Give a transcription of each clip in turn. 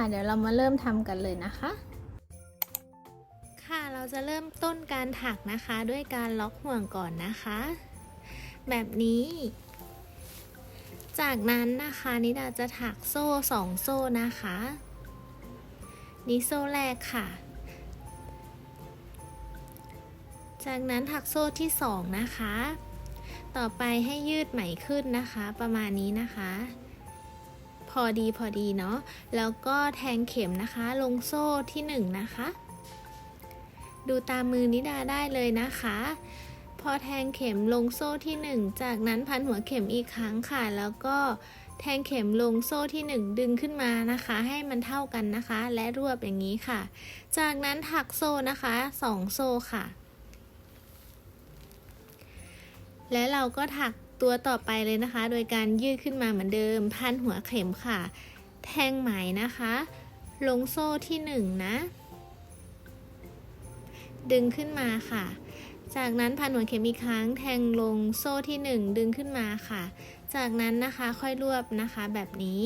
ค่ะ เดี๋ยวเรามาเริ่มทำกันเลยนะคะ ค่ะเราจะเริ่มต้นการถักนะคะ ด้วยการล็อกห่วงก่อนนะคะ แบบนี้ จากนั้นนะคะนิดาจะถักโซ่สองโซ่นะคะนี่โซ่แรกค่ะ จากนั้นถักโซ่ที่สองนะคะ ต่อไปให้ยืดไหมขึ้นนะคะ ประมาณนี้นะคะ อดีพอดีเนาะแล้วก็แทงเข็มนะคะ ลงโซ่ที่หนึ่งนะคะ ดูตามมือนิดาได้เลยนะคะ พอแทงเข็มลงโซ่ที่ 1 จากนั้นพันหัวเข็มอีกครั้งค่ะ แล้วก็แทงเข็มลงโซ่ที่ 1 ดึงขึ้นมานะคะ ให้มันเท่ากันนะคะ และรวบอย่างนี้ค่ะ จากนั้นถักโซ่นะคะ 2 โซ่ค่ะ และเราก็ถัก ตัวต่อไปเลยนะคะ โดยการยืดขึ้นมาเหมือนเดิม พันหัวเข็มค่ะ แทงไหมนะคะ ลงโซ่ที่1นะ ดึงขึ้นมาค่ะ จากนั้นพันหัวเข็มอีกครั้ง แทงลงโซ่ที่ 1 ดึงขึ้นมาค่ะ จากนั้นนะคะค่อยรวบนะคะแบบนี้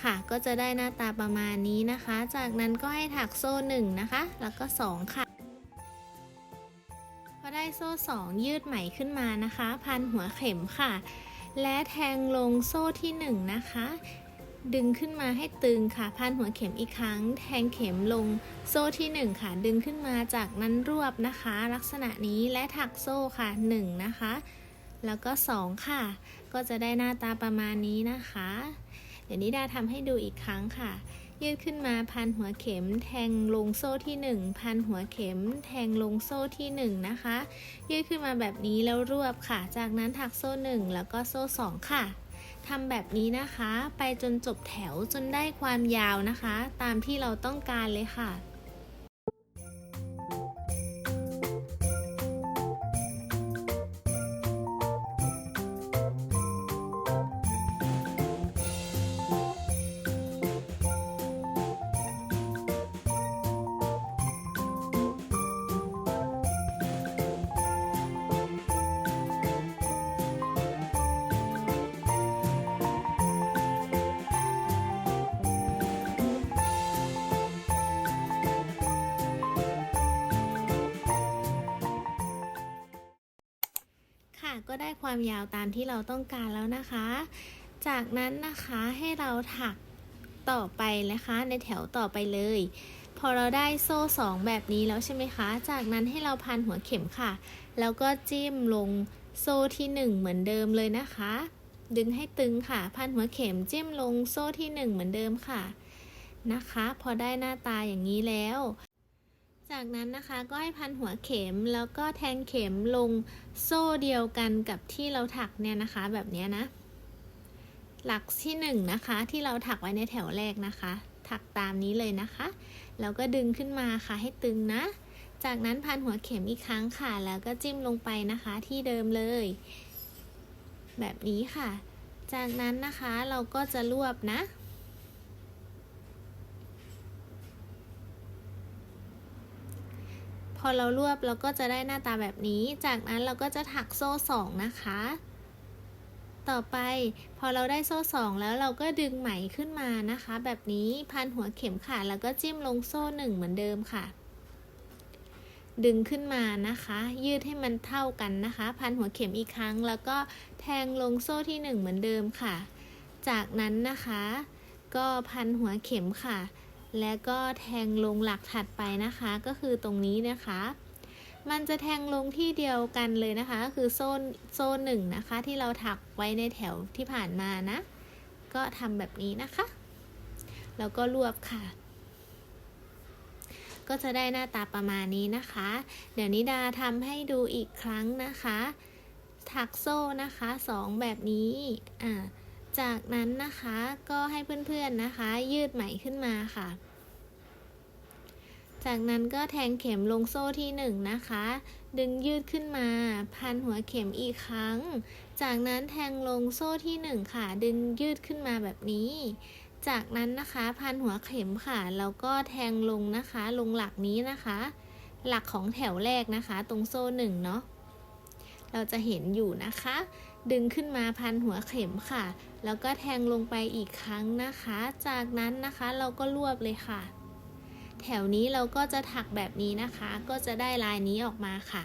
ค่ะ ก็จะได้หน้าตาประมาณนี้นะคะ จากนั้นก็ให้ถักโซ่1นะคะ แล้วก็ 2 ค่ะ โซ่ 2 ยืดไหมขึ้นมานะคะ พันหัวเข็มค่ะ และแทงลงโซ่ที่ 1 นะคะ ดึงขึ้นมาให้ตึงค่ะ พันหัวเข็มอีกครั้ง แทงเข็มลงโซ่ที่ 1 ค่ะ ดึงขึ้นมาจากนั้นรวบนะคะ ลักษณะนี้และถักโซ่ค่ะ 1 นะคะ แล้วก็ 2 ค่ะ ก็จะได้หน้าตาประมาณนี้นะคะ เดี๋ยวนี้ดาทำให้ดูอีกครั้งค่ะ ยืดขึ้นมาพันหัวเข็ม แทงลงโซ่ที่ 1 พันหัวเข็ม แทงลงโซ่ที่ 1 นะคะ ยืดขึ้นมาแบบนี้แล้วรวบค่ะ จากนั้นถักโซ่ 1 แล้วก็โซ่ 2 ค่ะทำแบบนี้นะคะ ไปจนจบแถวจนได้ความยาวนะคะ ตามที่เราต้องการเลยค่ะ ก็ได้ความยาวตามที่เราต้องการแล้วนะคะ จากนั้นนะคะให้เราถักต่อไปนะคะในแถวต่อไปเลย พอเราได้โซ่2แบบนี้แล้วใช่ไหมคะ จากนั้นให้เราพันหัวเข็มค่ะ แล้วก็จิ้มลงโซ่ที่ 1 เหมือนเดิมเลยนะคะ ดึงให้ตึงค่ะ พันหัวเข็มจิ้มลงโซ่ที่ 1 เหมือนเดิมค่ะนะคะ พอได้หน้าตาอย่างนี้แล้ว จากนั้นนะคะก็ให้พันหัวเข็มแล้วก็แทงเข็มลงโซ่เดียวกันกับที่เราถักเนี่ยนะคะ แบบนี้นะ หลักที่หนึ่งนะคะที่เราถักไว้ในแถวแรกนะคะ ถักตามนี้เลยนะคะ แล้วก็ดึงขึ้นมาค่ะให้ตึงนะ จากนั้นพันหัวเข็มอีกครั้งค่ะ แล้วก็จิ้มลงไปนะคะที่เดิมเลย แบบนี้ค่ะ จากนั้นนะคะเราก็จะรวบนะ พอเรารวบเราก็จะได้หน้าตาแบบนี้ จากนั้นเราก็จะถักโซ่สองนะคะ ต่อไปพอเราได้โซ่สองแล้วเราก็ดึงไหมขึ้นมานะคะ แบบนี้พันหัวเข็มค่ะ แล้วก็จิ้มลงโซ่หนึ่งเหมือนเดิมค่ะ ดึงขึ้นมานะคะ ยืดให้มันเท่ากันนะคะ พันหัวเข็มอีกครั้ง แล้วก็แทงลงโซ่ที่หนึ่งเหมือนเดิมค่ะ จากนั้นนะคะ ก็พันหัวเข็มค่ะ แล้วก็แทงลงหลักถัดไปนะคะก็คือตรงนี้นะคะ มันจะแทงลงที่เดียวกันเลยนะคะ ก็คือโซนโซนหนึ่งนะคะ ที่เราถักไว้ในแถวที่ผ่านมานะ ก็ทำแบบนี้นะคะ แล้วก็รวบค่ะ ก็จะได้หน้าตาประมาณนี้นะคะ เดี๋ยวนิดาทำให้ดูอีกครั้งนะคะ ถักโซ่นะคะสองแบบนี้อ่า จากนั้นนะคะก็ให้เพื่อนๆนะคะ ยืดไหมขึ้นมาค่ะ จากนั้นก็แทงเข็มลงโซ่ที่1นงนะคะ ดึงยืดขึ้นมา พันหัวเข็มอีกครั้ง จากนั้นแทงลงโซ่ที่ 1 ค่ะ ดึงยืดขึ้นมาแบบนี้ จากนั้นนะคะพันหัวเข็มค่ะแล้วก็แทงลงนะคะ ลงหลักนี้นะคะ หลักของแถวแรกนะคะ ตรงโซ่หนึ่งเนาะเราจะเห็นอยู่นะคะ ดึงขึ้นมาพันหัวเข็มค่ะ แล้วก็แทงลงไปอีกครั้งนะคะ จากนั้นนะคะเราก็รวบเลยค่ะ แถวนี้เราก็จะถักแบบนี้นะคะ ก็จะได้ลายนี้ออกมาค่ะ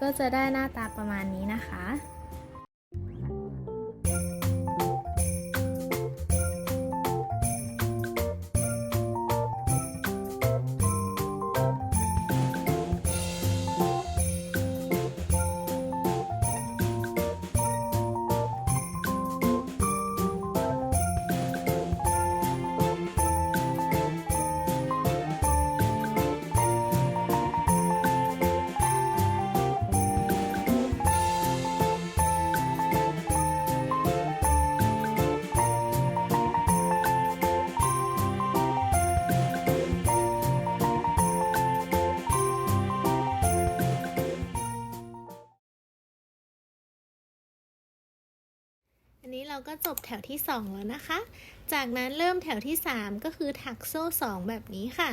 ก็จะได้หน้าตาประมาณนี้นะคะ นนี้เราก็จบแถวที่ 2 แล้วนะคะ จากนั้นเริ่มแถวที่ 3 ก็คือถักโซ่ 2 แบบนี้ค่ะ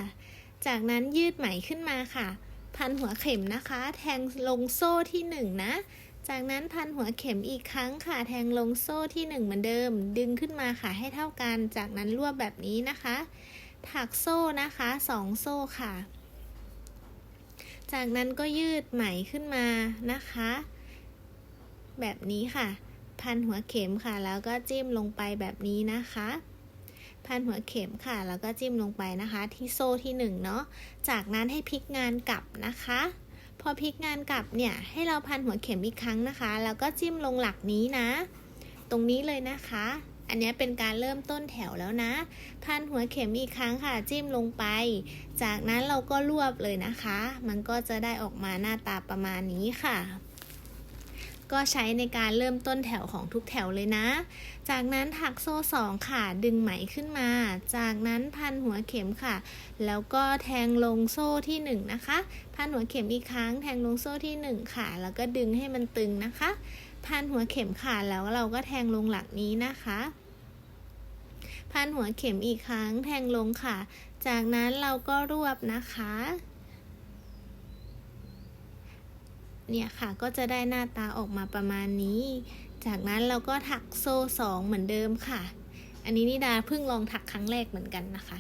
จากนั้นยืดไหมขึ้นมาค่ะ พันหัวเข็มนะคะ แทงลงโซ่ที่ 1 นะ จากนั้นพันหัวเข็มอีกครั้งค่ะ แทงลงโซ่ที่ 1 เหมือนเดิม ดึงขึ้นมาค่ะให้เท่ากัน จากนั้นรวบแบบนี้นะคะ ถักโซ่นะคะ 2 โซ่ค่ะ จากนั้นก็ยืดไหมขึ้นมานะคะ แบบนี้ค่ะ พันหัวเข็มค่ะ แล้วก็จิ้มลงไปแบบนี้นะคะ พันหัวเข็มค่ะ แล้วก็จิ้มลงไปนะคะ ที่โซ่ที่หนึ่งเนาะจากนั้นให้พลิกงานกลับนะคะ พอพลิกงานกลับเนี่ยให้เราพันหัวเข็มอีกครั้งนะคะ แล้วก็จิ้มลงหลักนี้นะ ตรงนี้เลยนะคะ อันนี้เป็นการเริ่มต้นแถวแล้วนะ พันหัวเข็มอีกครั้งค่ะ จิ้มลงไป จากนั้นเราก็รวบเลยนะคะ มันก็จะได้ออกมาหน้าตาประมาณนี้ค่ะ ก็ใช้ในการเริ่มต้นแถวของทุกแถวเลยนะ จากนั้นถักโซ่สองค่ะ ดึงไหมขึ้นมา จากนั้นพันหัวเข็มค่ะ แล้วก็แทงลงโซ่ที่หนึ่งนะคะ พันหัวเข็มอีกครั้ง แทงลงโซ่ที่หนึ่งค่ะ แล้วก็ดึงให้มันตึงนะคะ พันหัวเข็มค่ะ แล้วเราก็แทงลงหลักนี้นะคะพันหัวเข็มอีกครั้งแทงลงค่ะ จากนั้นเราก็รวบนะคะ เนี่ยค่ะก็จะได้หน้าตาออกมาประมาณนี้ จากนั้นเราก็ถักโซ่สองเหมือนเดิมค่ะ อันนี้นิดาเพิ่งลองถักครั้งแรกเหมือนกันนะคะ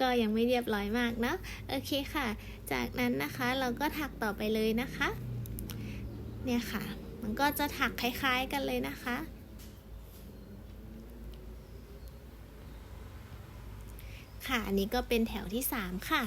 ก็ยังไม่เรียบร้อยมากเนาะโอเคค่ะ จากนั้นนะคะเราก็ถักต่อไปเลยนะคะ เนี่ยค่ะ มันก็จะถักคล้ายๆกันเลยนะคะค่ะ อันนี้ก็เป็นแถวที่ 3 ค่ะ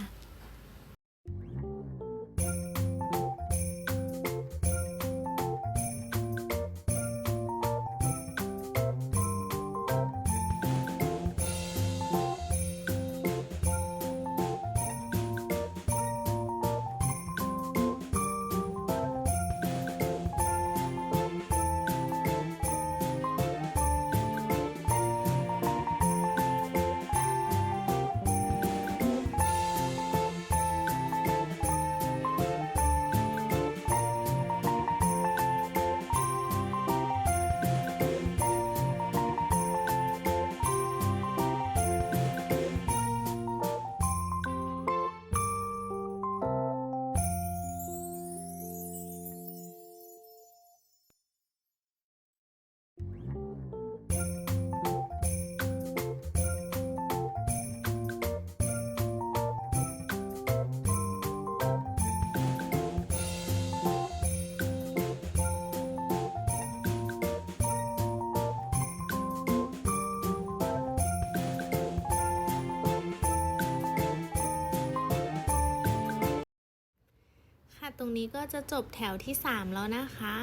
ตรงนี้ก็จะจบแถวที่ 3 แล้วนะคะ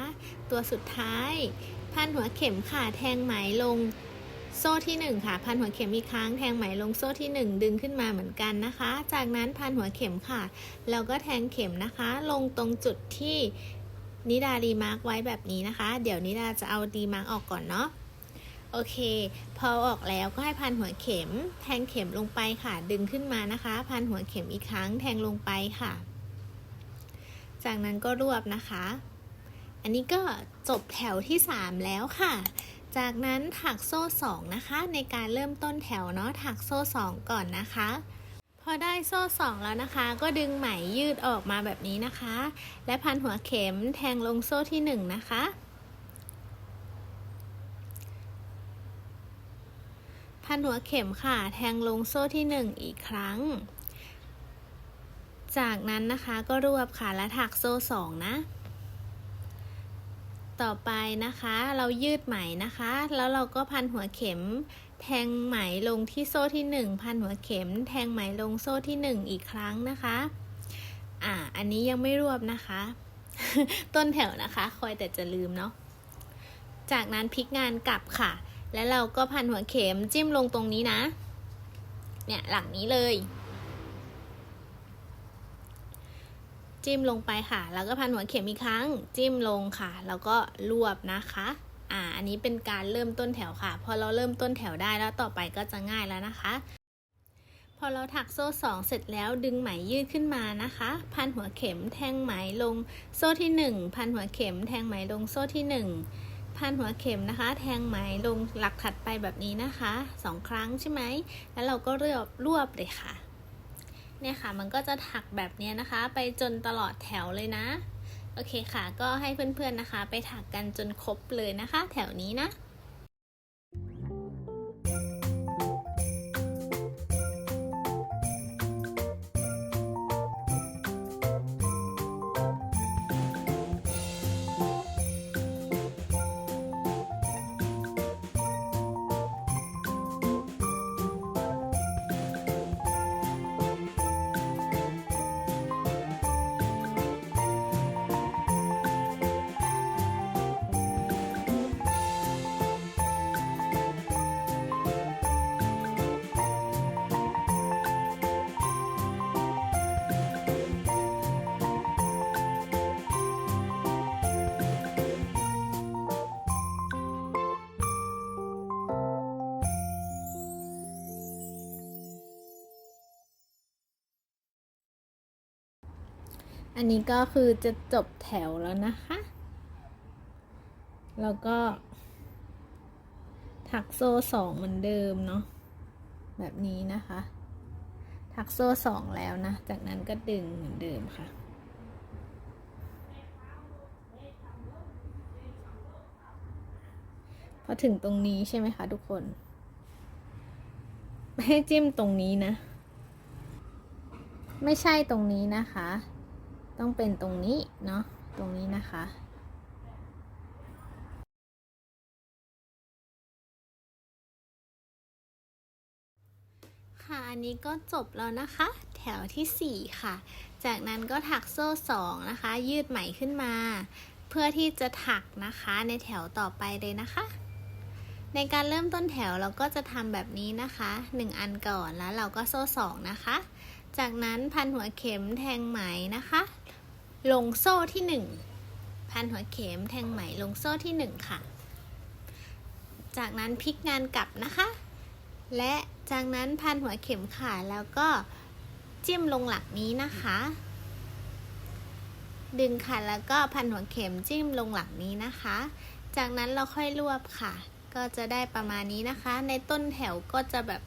ตัวสุดท้าย พันหัวเข็มค่ะแทงไหมลงโซ่ที่ 1 ค่ะ พันหัวเข็มอีกครั้งแทงไหมลงโซ่ที่ 1 ดึงขึ้นมาเหมือนกันนะคะ จากนั้นพันหัวเข็มค่ะแล้วก็แทงเข็มนะคะ ลงตรงจุดที่นิดาดีมาร์กไว้แบบนี้นะคะ เดี๋ยวนิดาจะเอาดีมาร์กออกก่อนเนาะโอเค พอออกแล้วก็ให้พันหัวเข็ม แทงเข็มลงไปค่ะ ดึงขึ้นมานะคะ พันหัวเข็มอีกครั้งแทงลงไปค่ะ จากนั้นก็รวบนะคะ อันนี้ก็จบแถวที่ 3 แล้วค่ะ จากนั้นถักโซ่ 2 นะคะ ในการเริ่มต้นแถวเนาะถักโซ่ 2 ก่อนนะคะ พอได้โซ่ 2 แล้วนะคะ ก็ดึงไหมยืดออกมาแบบนี้นะคะ และพันหัวเข็มแทงลงโซ่ที่ 1 นะคะพันหัวเข็มค่ะ แทงลงโซ่ที่ 1 อีกครั้ง จากนั้นนะคะก็รวบค่ะและถักโซ่2นะ ต่อไปนะคะเรายืดไหมนะคะ แล้วเราก็พันหัวเข็ม แทงไหมลงที่โซ่ที่ 1 พันหัวเข็ม แทงไหมลงโซ่ที่ 1 อีกครั้งนะคะ อ่า อันนี้ยังไม่รวบนะคะ ต้นแถวนะคะ คอยแต่จะลืมเนาะ จากนั้นพลิกงานกลับค่ะ แล้วเราก็พันหัวเข็มจิ้มลงตรงนี้นะ เนี่ยหลังนี้เลย จิ้มลงไปค่ะ แล้วก็พันหัวเข็มอีกครั้ง จิ้มลงค่ะ แล้วก็รวบนะคะ อ่า อันนี้เป็นการเริ่มต้นแถวค่ะ พอเราเริ่มต้นแถวได้แล้วต่อไปก็จะง่ายแล้วนะคะ พอเราถักโซ่สองเสร็จแล้วดึงไหมยืดขึ้นมานะคะ พันหัวเข็มแทงไหมลงโซ่ที่หนึ่งพันหัวเข็มแทงไหมลงโซ่ที่หนึ่งพันหัวเข็มนะคะ แทงไหมลงหลักถัดไปแบบนี้นะคะสองครั้งใช่ไหมแล้วเราก็เรวบรวบเลยค่ะ เนี่ยค่ะ มันก็จะถักแบบนี้นะคะ ไปจนตลอดแถวเลยนะ โอเคค่ะ ก็ให้เพื่อนๆนะคะ ไปถักกันจนครบเลยนะคะ แถวนี้นะ อันนี้ก็คือจะจบแถวแล้วนะคะ แล้วก็ถักโซ่สองเหมือนเดิมเนาะ แบบนี้นะคะ ถักโซ่สองแล้วนะ จากนั้นก็ดึงเหมือนเดิมค่ะ พอถึงตรงนี้ใช่ไหมคะทุกคน ให้จิ้มตรงนี้นะ ไม่ใช่ตรงนี้นะคะ ต้องเป็นตรงนี้เนาะตรงนี้นะคะ ค่ะอันนี้ก็จบแล้วนะคะ แถวที่ 4 ค่ะ จากนั้นก็ถักโซ่ 2 นะคะ ยืดไหมขึ้นมา เพื่อที่จะถักนะคะในแถวต่อไปเลยนะคะในการเริ่มต้นแถวเราก็จะทำแบบนี้นะคะ 1 อันก่อนแล้วเราก็โซ่2นะคะ จากนั้นพันหัวเข็มแทงไหมนะคะ ลงโซ่ที่ 1 พันหัวเข็มแทงไหมลงโซ่ที่ 1 ค่ะ จากนั้นพลิกงานกลับนะคะ และจากนั้นพันหัวเข็มค่ะ แล้วก็จิ้มลงหลักนี้นะคะ ดึงค่ะแล้วก็พันหัวเข็มจิ้มลงหลักนี้นะคะ จากนั้นเราค่อยรวบค่ะ ก็จะได้ประมาณนี้นะคะ ในต้นแถวก็จะแบบ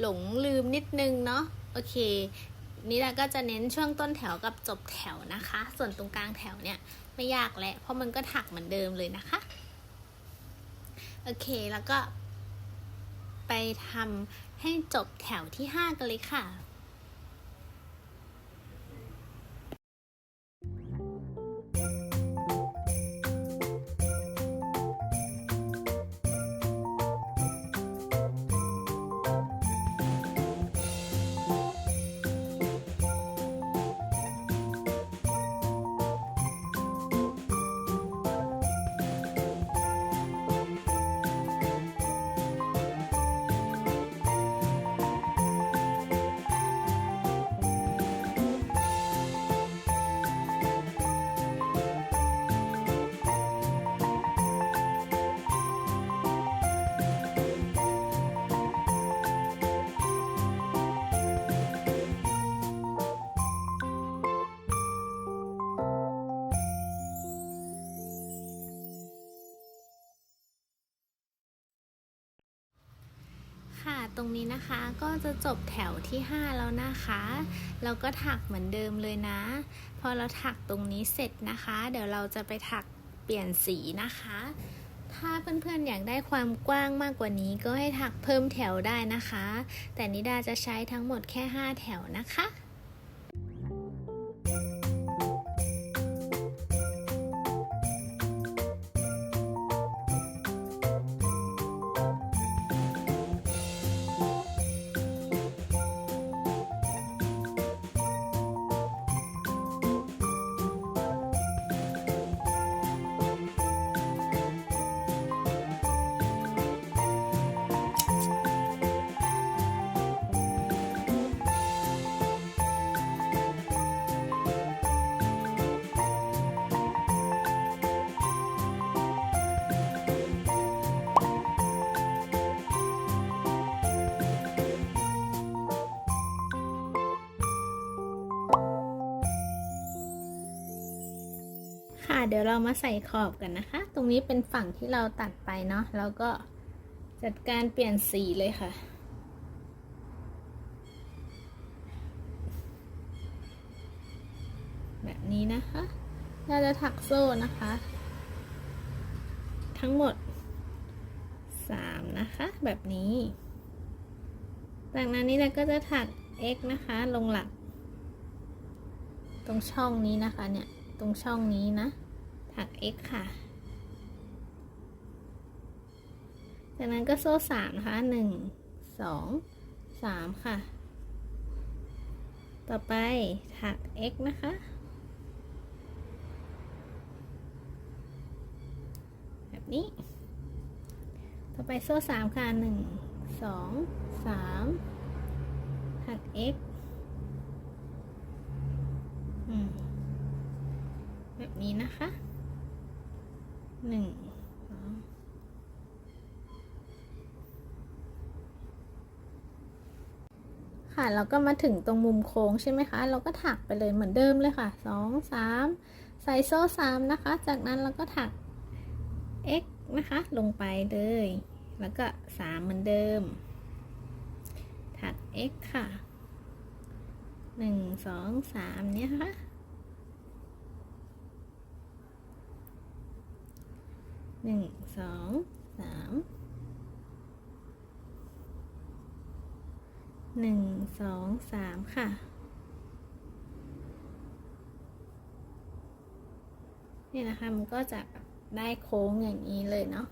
หลงลืมนิดนึงเนาะโอเค นี่เราก็จะเน้นช่วงต้นแถวกับจบแถวนะคะ ส่วนตรงกลางแถวเนี่ยไม่ยากแหละเพราะมันก็ถักเหมือนเดิมเลยนะคะ โอเคแล้วก็ไปทำให้จบแถวที่ 5 กันเลยค่ะ ค่ะ ตรงนี้นะคะก็จะจบแถวที่ 5 แล้วนะคะ เราก็ถักเหมือนเดิมเลยนะ พอเราถักตรงนี้เสร็จนะคะ เดี๋ยวเราจะไปถักเปลี่ยนสีนะคะ ถ้าเพื่อนๆอยากได้ความกว้างมากกว่านี้ก็ให้ถักเพิ่มแถวได้นะคะ แต่นิดาจะใช้ทั้งหมดแค่ 5 แถวนะคะ เดี๋ยวเรามาใส่ขอบกันนะคะ ตรงนี้เป็นฝั่งที่เราตัดไปเนาะแล้วก็จัดการเปลี่ยนสีเลยค่ะแบบนี้นะคะ เราจะถักโซ่นะคะ ทั้งหมด 3 นะคะ แบบนี้ จากนั้นนี่เราก็จะถัก x นะคะ ลงหลัก ตรงช่องนี้นะคะเนี่ย ตรงช่องนี้นะ ถัก x ค่ะ จากนั้นก็โซ่สามนะคะหนึ่งสองสามค่ะ ต่อไปถัก x นะคะ แบบนี้ ต่อไปโซ่สามค่ะหนึ่งสองสามถัก x อืมแบบนี้นะคะ หนึ่งค่ะเราก็มาถึงตรงมุมโค้งใช่ไหมคะ เราก็ถักไปเลยเหมือนเดิมเลยค่ะสองสามใส่โซ่สามนะคะ จากนั้นเราก็ถัก x นะคะลงไปเลย แล้วก็สามเหมือนเดิม ถัก x ค่ะหนึ่งสองสามเนี่ยค่ะ หนึ่งสองสามหนึ่งสองสามค่ะ นี่นะคะมันก็จะได้โค้งอย่างนี้เลยเนาะ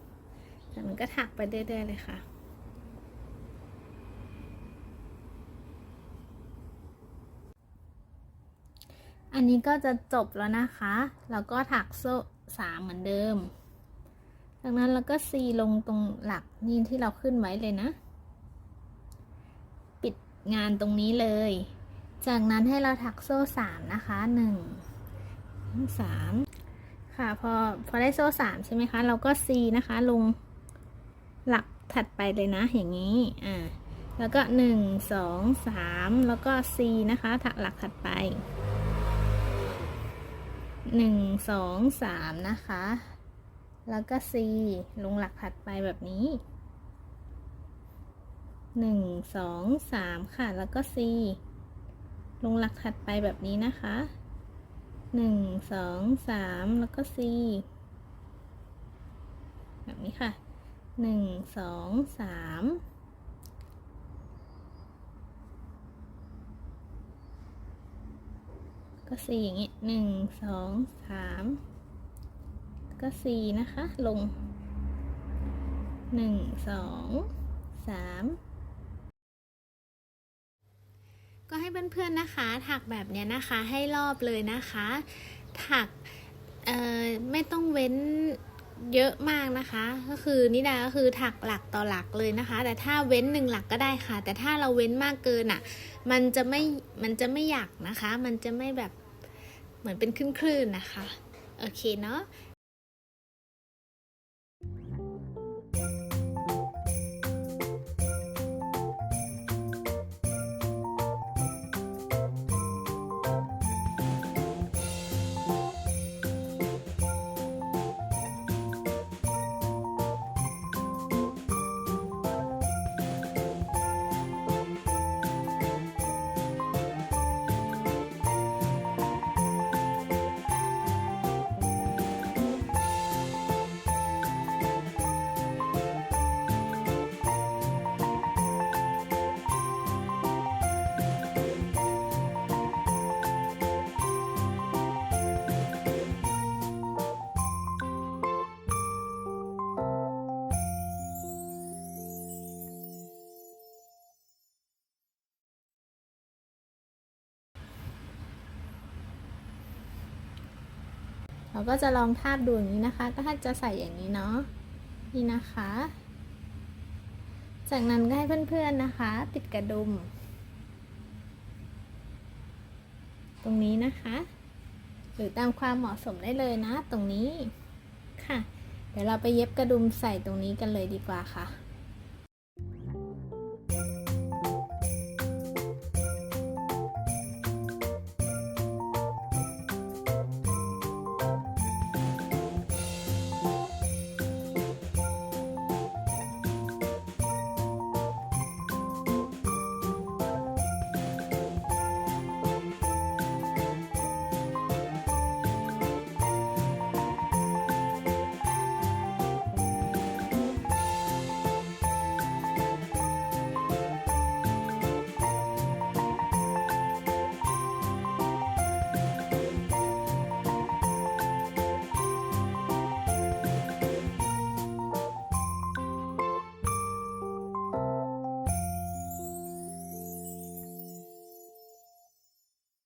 จากนั้นก็ถักไปเรื่อยๆเลยค่ะอันนี้ก็จะจบแล้วนะคะ แล้วก็ถักโซ่สามเหมือนเดิม จากนั้นเราก็ซีลงตรงหลักนี่ที่เราขึ้นไว้เลยนะ ปิดงานตรงนี้เลย จากนั้นให้เราถักโซ่สามนะคะหนึ่งสามค่ะพอพอได้โซ่สามใช่ไหมคะ เราก็ซีนะคะลงหลักถัดไปเลยนะอย่างนี้อ่าแล้วก็หนึ่งสองสามแล้วก็ซีนะคะถักหลักถัดไปหนึ่งสองสามนะคะ แล้วก็ C ลงหลักถัดไปแบบนี้หนึ่งสองสามค่ะ แล้วก็ C ลงหลักถัดไปแบบนี้นะคะหนึ่งสองสามแล้วก็ C แบบนี้ค่ะหนึ่งสองสามก็ C อย่างนี้หนึ่งสองสาม ก็ C นะคะ ลงหนึ่งสองสามก็ให้เพื่อนๆนะคะ ถักแบบเนี้ยนะคะ ให้รอบเลยนะคะ ถักเอ่อไม่ต้องเว้นเยอะมากนะคะ ก็คือนิดาก็คือถักหลักต่อหลักเลยนะคะ แต่ถ้าเว้นหนึ่งหลักก็ได้ค่ะ แต่ถ้าเราเว้นมากเกินอะ มันจะไม่มันจะไม่อยากนะคะ มันจะไม่แบบเหมือนเป็นคลื่นๆนะคะ โอเคเนาะ เราก็จะลองทาบดูอย่างนี้นะคะ ก็จะใส่อย่างนี้เนาะ นี่นะคะ จากนั้นก็ให้เพื่อนๆนะคะ ติดกระดุม ตรงนี้นะคะ หรือตามความเหมาะสมได้เลยนะ ตรงนี้ ค่ะ เดี๋ยวเราไปเย็บกระดุมใส่ตรงนี้กันเลยดีกว่าค่ะ